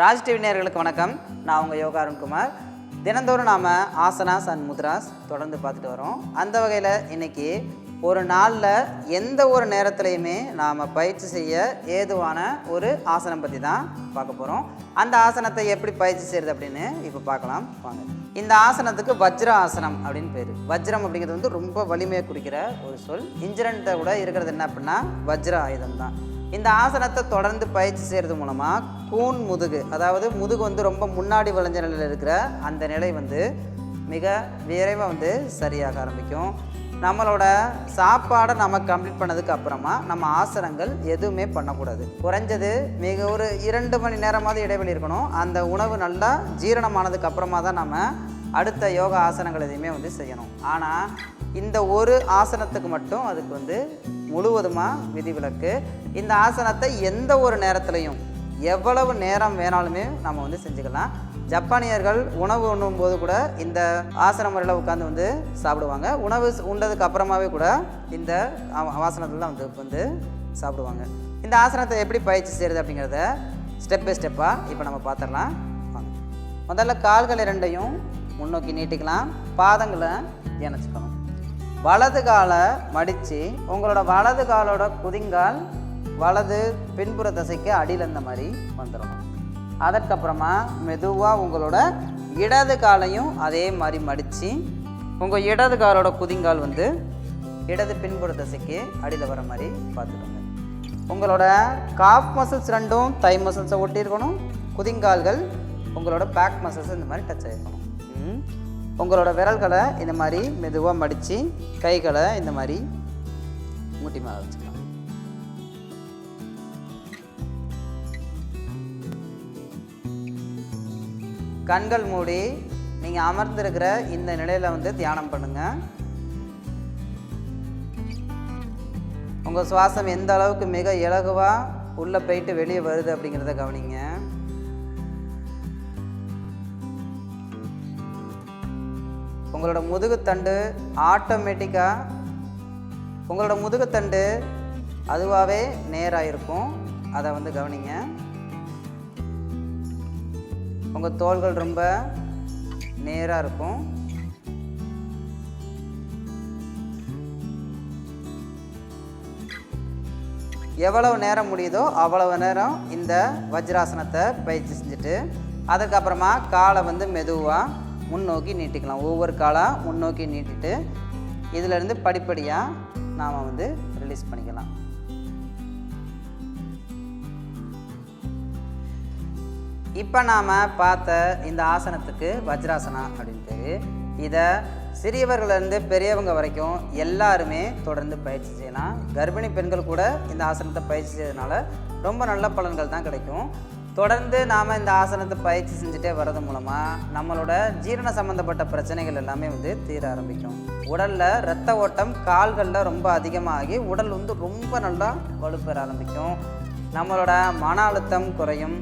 Raj TV நேர்களுக்கு வணக்கம். நான் உங்கள் யோகா அருண்குமார் தினந்தோறும் நாம் ஆசனாஸ் அண்ட் முத்ராஸ் தொடர்ந்து பார்த்துட்டு வரோம். அந்த வகையில் இன்றைக்கி ஒரு நாளில் எந்த ஒரு நேரத்துலையுமே நாம் பயிற்சி செய்ய ஏதுவான ஒரு ஆசனம் பற்றி தான் பார்க்க போகிறோம் அந்த ஆசனத்தை எப்படி பயிற்சி செய்கிறது அப்படின்னு இப்போ பார்க்கலாம். வாங்க. இந்த ஆசனத்துக்கு வஜ்ர ஆசனம் அப்படின்னு பேர். வஜ்ரம் அப்படிங்கிறது வந்து ரொம்ப வலிமையை குறிக்கிற ஒரு சொல். இன்சிடென்ட்டை கூட இருக்கிறது என்ன அப்படின்னா வஜ்ர ஆயுதம் தான் இந்த ஆசனத்தை தொடர்ந்து பயிற்சி செய்கிறது மூலமாக கூன் முதுகு அதாவது முதுகு வந்து ரொம்ப முன்னாடி விளைஞ்ச நிலையில் இருக்கிற அந்த நிலை வந்து மிக விரைவாக வந்து சரியாக ஆரம்பிக்கும். நம்மளோட சாப்பாடை நம்ம கம்ப்ளீட் பண்ணதுக்கு அப்புறமா நம்ம ஆசனங்கள் எதுவுமே பண்ணக்கூடாது. குறைஞ்சது மிக ஒரு இரண்டு மணி நேரமாவது இடைவெளி இருக்கணும். அந்த உணவு நல்லா ஜீரணமானதுக்கு அப்புறமா தான் நம்ம அடுத்த யோகா ஆசனங்கள் எதையுமே வந்து செய்யணும். ஆனால் இந்த ஒரு ஆசனத்துக்கு மட்டும் அதுக்கு வந்து முழுவதுமாக விதிவிலக்கு. இந்த ஆசனத்தை எந்த ஒரு நேரத்துலையும் எவ்வளவு நேரம் வேணாலுமே நம்ம வந்து செஞ்சுக்கலாம். ஜப்பானியர்கள் உணவு உண்ணும்போது கூட இந்த ஆசன முறையில் உட்காந்து வந்து சாப்பிடுவாங்க. உணவு உண்டதுக்கு அப்புறமாவே கூட இந்த ஆசனத்தில் தான் வந்து வந்து சாப்பிடுவாங்க. இந்த ஆசனத்தை எப்படி பயிற்சி செய்கிறது அப்படிங்கிறத ஸ்டெப் பை ஸ்டெப்பாக இப்போ நம்ம பார்த்துடலாம் வாங்க. முதல்ல கால்கள் இரண்டையும் முன்னோக்கி நீட்டிக்கலாம். பாதங்களை இணைச்சிக்கணும். வலது காலை மடித்து உங்களோட வலது காலோட குதிங்கால் வலது பின்புற தசைக்கு அடியில் இந்த மாதிரி வந்துடணும் அதற்கப்புறமா மெதுவாக உங்களோட இடது காலையும் அதே மாதிரி மடித்து உங்கள் இடது காலோட குதிங்கால் வந்து இடது பின்புற தசைக்கு அடியில் வர மாதிரி பார்த்துக்கோங்க. உங்களோட காஃப் மசில்ஸ் ரெண்டும் தை மசில்ஸை ஒட்டியிருக்கணும் குதிங்கால்கள் உங்களோட பேக் மசில்ஸ் இந்த மாதிரி டச் ஆகிருக்கணும் ம். உங்களோட விரல்களை இந்த மாதிரி மெதுவாக மடித்து கைகளை இந்த மாதிரி முட்டி மேலே வச்சுக்கலாம். கண்கள் மூடி நீங்கள் அமர்ந்திருக்கிற இந்த நிலையில் வந்து தியானம் பண்ணுங்கள் உங்கள் சுவாசம் எந்த அளவுக்கு மிக இலகுவாக உள்ளே போயிட்டு வெளியே வருது அப்படிங்கிறத கவனிங்க. உங்களோட முதுகுத்தண்டு ஆட்டோமேட்டிக்காக உங்களோட முதுகுத்தண்டு அதுவாகவே நேராக இருக்கும். அதை வந்து கவனிங்க. உங்கள் தோள்கள் ரொம்ப நேராக இருக்கும். எவ்வளவு நேரம் முடியுதோ அவ்வளவு நேரம் இந்த வஜ்ராசனத்தை பயிற்சி செஞ்சுட்டு அதுக்கப்புறமா காலை வந்து மெதுவாக முன்னோக்கி நீட்டிக்கலாம். ஒவ்வொரு காலாக முன்னோக்கி நீட்டிட்டு இதிலேருந்து படிப்படியாக நாம் வந்து ரிலீஸ் பண்ணிக்கலாம். இப்போ நாம் பார்த்த இந்த ஆசனத்துக்கு வஜ்ராசனா அப்படின்னு பேர் இதை சிறியவர்களிருந்து பெரியவங்க வரைக்கும் எல்லாருமே தொடர்ந்து பயிற்சி செய்யலாம். கர்ப்பிணி பெண்கள் கூட இந்த ஆசனத்தை பயிற்சி செய்யறதுனால ரொம்ப நல்ல பலன்கள் தான் கிடைக்கும். தொடர்ந்து நாம் இந்த ஆசனத்தை பயிற்சி செஞ்சுட்டே வர்றது மூலமாக நம்மளோட ஜீரண சம்மந்தப்பட்ட பிரச்சனைகள் எல்லாமே வந்து தீர ஆரம்பிக்கும். உடலில் ரத்த ஓட்டம் கால்களில் ரொம்ப அதிகமாகி உடல் வந்து ரொம்ப நல்லா வலுப்பெற ஆரம்பிக்கும். நம்மளோட மன அழுத்தம் குறையும்.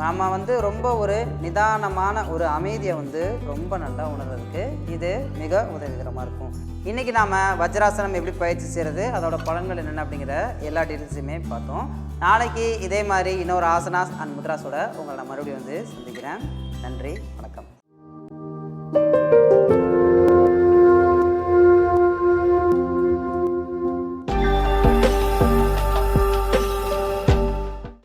நாம் வந்து ரொம்ப ஒரு நிதானமான ஒரு அமைதியை வந்து ரொம்ப நல்லா உணர்றதுக்கு இது மிக உதவிகரமாக இருக்கும். இன்றைக்கி நாம் வஜ்ராசனம் எப்படி பயிற்சி செய்கிறது அதோட பலன்கள் என்னென்ன அப்படிங்கிற எல்லா டீட்டெயில்ஸுமே பார்த்தோம் நாளைக்கு இதே மாதிரி இன்னொரு ஆசனாஸ் அண்ட் முத்ராஸோட உங்களை நான் மறுபடியும் வந்து சந்திக்கிறேன். நன்றி வணக்கம்.